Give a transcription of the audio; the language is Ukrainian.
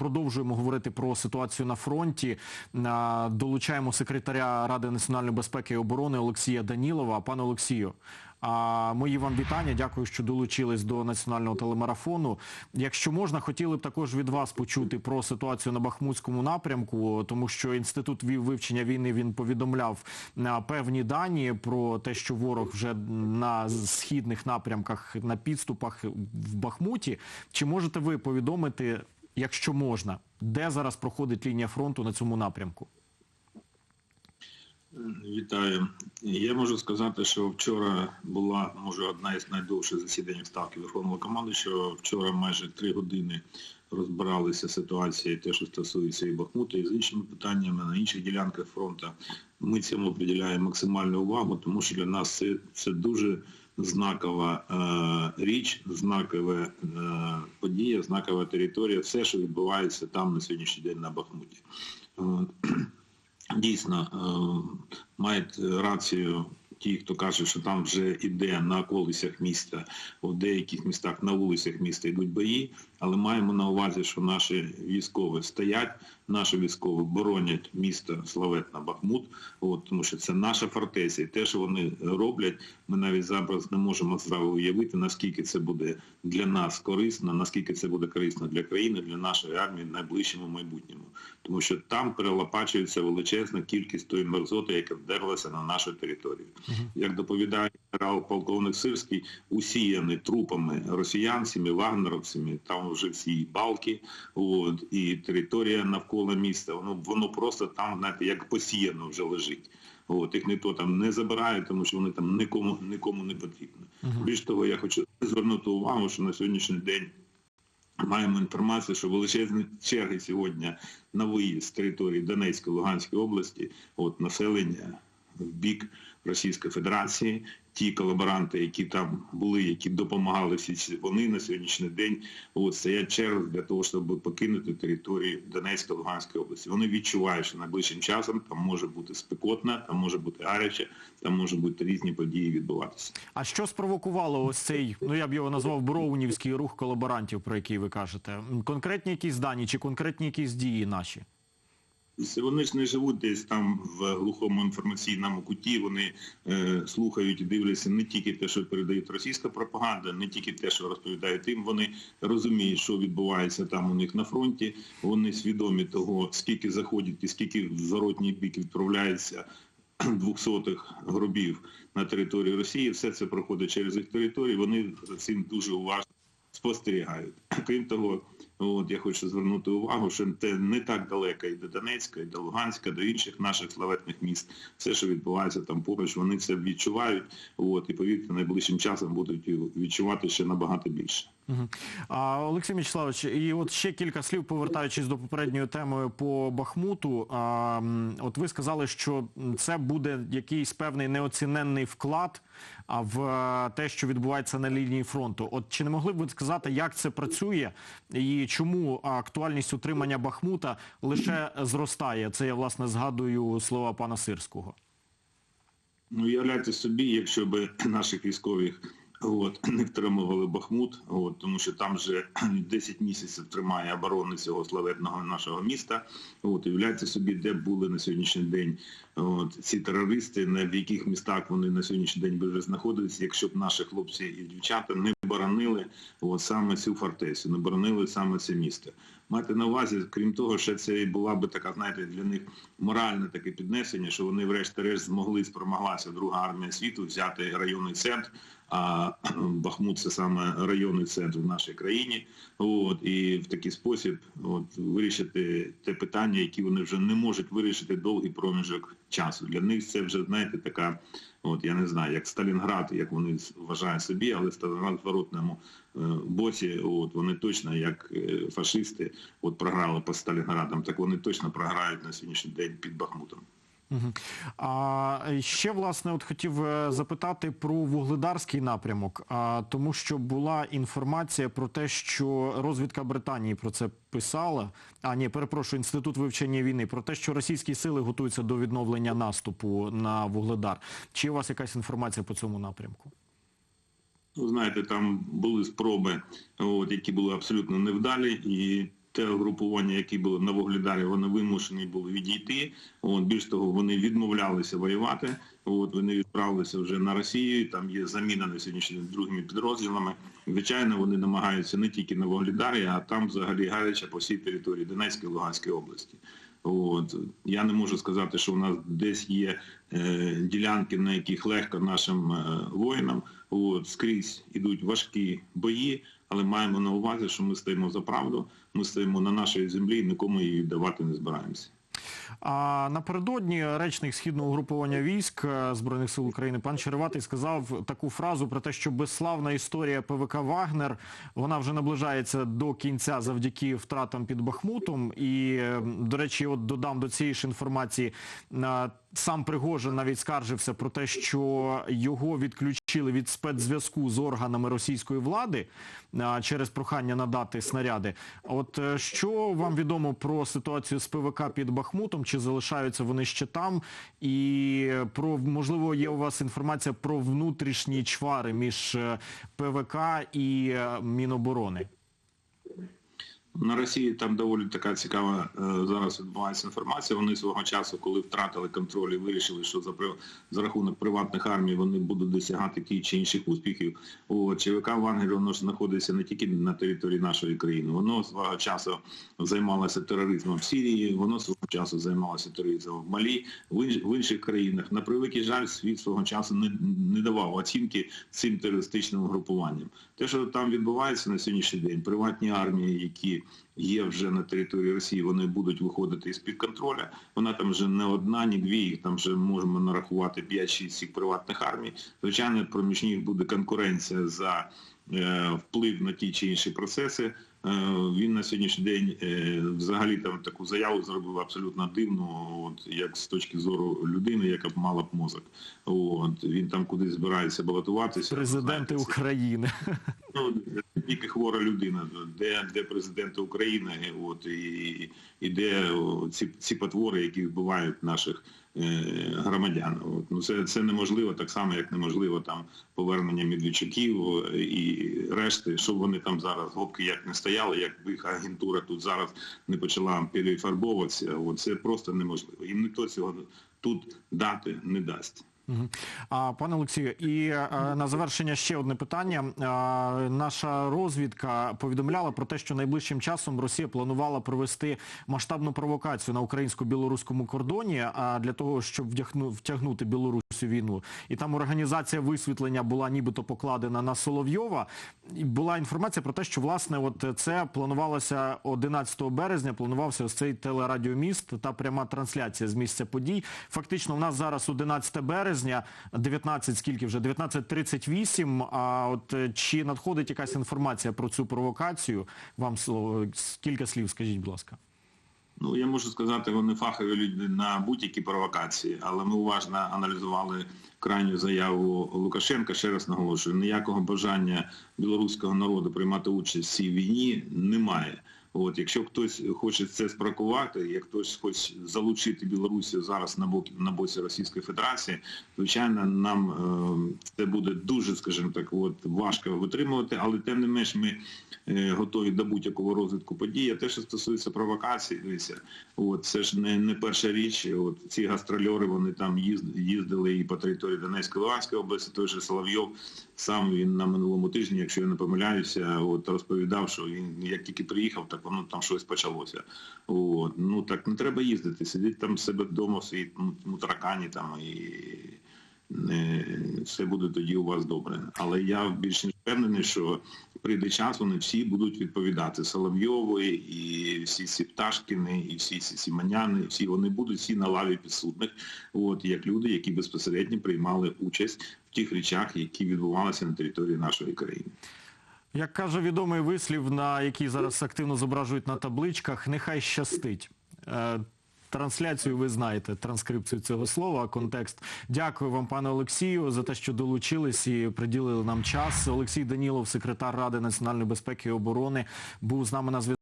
продовжуємо говорити про ситуацію на фронті. Долучаємо секретаря Ради національної безпеки і оборони Олексія Данілова. Пане Олексію, мої вам вітання. Дякую, що долучились до національного телемарафону. Якщо можна, хотіли б також від вас почути про ситуацію на Бахмутському напрямку, тому що інститут вивчення війни він повідомляв певні дані про те, що ворог вже на східних напрямках на підступах в Бахмуті. Чи можете ви повідомити, якщо можна, де зараз проходить лінія фронту на цьому напрямку? Вітаю. Я можу сказати, що вчора була, може, одна із найдовших засідань ставки Верховного команди, що вчора майже три години розбиралися ситуації, те, що стосується і Бахмута, і з іншими питаннями на інших ділянках фронту. Ми цьому приділяємо максимальну увагу, тому що для нас це, це дуже знакова е, річ, знакова е, подія, знакова територія, все, що відбувається там на сьогоднішній день на Бахмуті. Дійсно, е, мають рацію ті, хто каже, що там вже йде на околицях міста, в деяких містах на вулицях міста йдуть бої, але маємо на увазі, що наші військові стоять, наші військові боронять місто Славетна Бахмут, от, тому що це наша фортеця. І те, що вони роблять, ми навіть зараз не можемо зразу уявити, наскільки це буде для нас корисно, наскільки це буде корисно для країни, для нашої армії в найближчому майбутньому. Тому що там перелопачується величезна кількість тої мерзоти, яка вдерлася на нашу територію. Як доповідає генерал-полковник Сирський, усіяний трупами росіянцями, вагнеровцями, там вже всі балки, от, і територія навколо міста, воно, воно просто там, знаєте, як посіяно вже лежить. От, їх ніхто там не забирає, тому що вони там нікому, нікому не потрібні. Більш того, я хочу звернути увагу, що на сьогоднішній день Маємо інформацію, що величезні черги сьогодні на виїзд з території Донецької, Луганської області, от населення в бік Російської Федерації, ті колаборанти, які там були, які допомагали всі ці, вони на сьогоднішній день от, стоять черги для того, щоб покинути територію Донецької, Луганської області. Вони відчувають, що найближчим часом там може бути спекотно, там може бути гаряче, там може бути різні події відбуватися. А що спровокувало ось цей, ну я б його назвав броунівський рух колаборантів, про який ви кажете? Конкретні якісь дані чи конкретні якісь дії наші? Вони ж не живуть десь там в глухому інформаційному куті, вони е, слухають і дивляться не тільки те, що передають російська пропаганда, не тільки те, що розповідають їм, вони розуміють, що відбувається там у них на фронті, вони свідомі того, скільки заходять і скільки в зворотній бік відправляється двохсотих гробів на території Росії, все це проходить через їх територію, вони за цим дуже уважно спостерігають. Крім того, от я хочу звернути увагу, що це не так далеко і до Донецька, і до Луганська, до інших наших славетних міст. Все, що відбувається там поруч, вони це відчувають. От, і повірте, найближчим часом будуть відчувати ще набагато більше. Олексій Мячеславович, і от ще кілька слів, повертаючись до попередньої теми по Бахмуту. От ви сказали, що це буде якийсь певний неоціненний вклад в те, що відбувається на лінії фронту. От чи не могли б ви сказати, як це працює і чому актуальність утримання Бахмута лише зростає? Це я власне згадую слова пана Сирського. Ну, уявляйте собі, якщо б наших військових От, не втримували Бахмут, от, тому що там вже 10 місяців тримає оборони цього славетного нашого міста. От, Уявляйте собі, де були на сьогоднішній день от, ці терористи, на в яких містах вони на сьогоднішній день вже знаходилися, якщо б наші хлопці і дівчата не боронили от, саме цю фортецю, не боронили саме це місто. Мати на увазі, крім того, що це була би така, знаєте, для них моральне таке піднесення, що вони врешті-решт змогли спромоглася Друга армія світу взяти районний центр, а Бахмут це саме районний центр в нашій країні. От, і в такий спосіб от, вирішити те питання, які вони вже не можуть вирішити довгий проміжок часу. Для них це вже, знаєте, така, от я не знаю, як Сталінград, як вони вважають собі, але Сталінград в воротному е, боці, от, вони точно, як е, фашисти, от програли по Сталінградам, так вони точно програють на сьогоднішній день під Бахмутом. А ще власне от хотів е, запитати про вугледарський напрямок, тому що була інформація про те, що розвідка Британії про це писала. А ні, перепрошую, інститут вивчення війни про те, що російські сили готуються до відновлення наступу на вугледар. Чи у вас якась інформація по цьому напрямку? Знаєте, там були спроби, от, які були абсолютно невдалі, і те угрупування, які були на Вугледарі, вони вимушені були відійти. От, більш того, вони відмовлялися воювати. От, вони відправилися вже на Росію, там є заміна на сьогоднішній день другими підрозділами. Звичайно, вони намагаються не тільки на Вугледарі, а там взагалі гаряче по всій території Донецької Луганської області. От. Я не можу сказати, що у нас десь є е, ділянки, на яких легко нашим е, воїнам. От, скрізь ідуть важкі бої, але маємо на увазі, що ми стоїмо за правду, ми стоїмо на нашій землі і нікому її віддавати не збираємося. А напередодні речник східного угруповання військ е, Збройних сил України пан Череватий сказав таку фразу про те, що безславна історія ПВК Вагнер вона вже наближається до кінця завдяки втратам під Бахмутом. І, е, до речі, от додам до цієї ж інформації. Сам Пригожин навіть скаржився про те, що його відключили від спецзв'язку з органами російської влади через прохання надати снаряди. От е, що вам відомо про ситуацію з ПВК під Бахмутом? Чи залишаються вони ще там? І про можливо є у вас інформація про внутрішні чвари між е, ПВК і е, Міноборони? На Росії там доволі така цікава е, зараз відбувається інформація. Вони свого часу, коли втратили контроль і вирішили, що за за рахунок приватних армій вони будуть досягати ті чи інших успіхів. О, ЧВК Вангер воно ж знаходиться не тільки на території нашої країни. Воно свого часу займалося тероризмом в Сирії, воно свого часу займалося тероризмом в Малі, в інших країнах. На превеликий жаль, світ свого часу не, не давав оцінки цим терористичним групуванням. Те, що там відбувається на сьогоднішній день, приватні армії, які є вже на території Росії, вони будуть виходити із-під контроля. Вона там вже не одна, ні дві, їх там вже можемо нарахувати 5-6 цих приватних армій. Звичайно, проміж них буде конкуренція за е, вплив на ті чи інші процеси. Е, Він на сьогоднішній день е, взагалі там таку заяву зробив абсолютно дивну, от як з точки зору людини, яка б мала б мозок. От він там кудись збирається балотуватися. Президенти України. Ну, тільки хвора людина, де, де президенти України, от, і, і де ці, ці потвори, які вбивають наших е, громадян. От. Ну, це, це неможливо, так само, як неможливо там повернення Медведчуків і решти, що вони там зараз, гопки як не стояли, як їх агентура тут зараз не почала перефарбовуватися, от, це просто неможливо. Їм ніхто цього тут дати не дасть. Пане Олексію, і е, на завершення ще одне питання. Наша розвідка повідомляла про те, що найближчим часом Росія планувала провести масштабну провокацію на українсько-білоруському кордоні для того, щоб втягнути Білорусь у війну. І там організація висвітлення була нібито покладена на Соловйова. І була інформація про те, що власне от це планувалося 11 березня, планувався ось цей телерадіоміст та пряма трансляція з місця подій. Фактично, у нас зараз 11 березня, 19, скільки вже 19.38. А от е, чи надходить якась інформація про цю провокацію? Вам слово кілька слів, скажіть, будь ласка. Ну, я можу сказати, вони фахові люди на будь-які провокації, але ми уважно аналізували крайню заяву Лукашенка. Ще раз наголошую, ніякого бажання білоруського народу приймати участь в цій війні немає. От, якщо хтось хоче це спрокувати, як хтось хоче залучити Білорусію зараз на боці, на боці Російської Федерації, звичайно, нам е, це буде дуже, скажімо так, от, важко витримувати, але тим не менш ми е, готові до будь-якого розвитку подій. А те, що стосується провокацій, дивіться, от, це ж не, не перша річ. От, ці гастрольори, вони там їздили і по території Донецької Луганської області, той же Соловйов, сам він на минулому тижні, якщо я не помиляюся, от, розповідав, що він як тільки приїхав, так воно там щось почалося. От, ну так не треба їздити, сидіть там себе вдома в своїй ну, таракані там і не, все буде тоді у вас добре. Але я більш ніж впевнений, що прийде час, вони всі будуть відповідати Соловйової і всі ці Пташкіни, і всі ці Сіманяни, всі вони будуть всі на лаві підсудних, от як люди, які безпосередньо приймали участь в тих речах, які відбувалися на території нашої країни. Як каже відомий вислів, на який зараз активно зображують на табличках, нехай щастить. Е, Трансляцію ви знаєте, транскрипцію цього слова, контекст. Дякую вам, пане Олексію, за те, що долучились і приділили нам час. Олексій Данілов, секретар Ради національної безпеки і оборони, був з нами на зв'язку.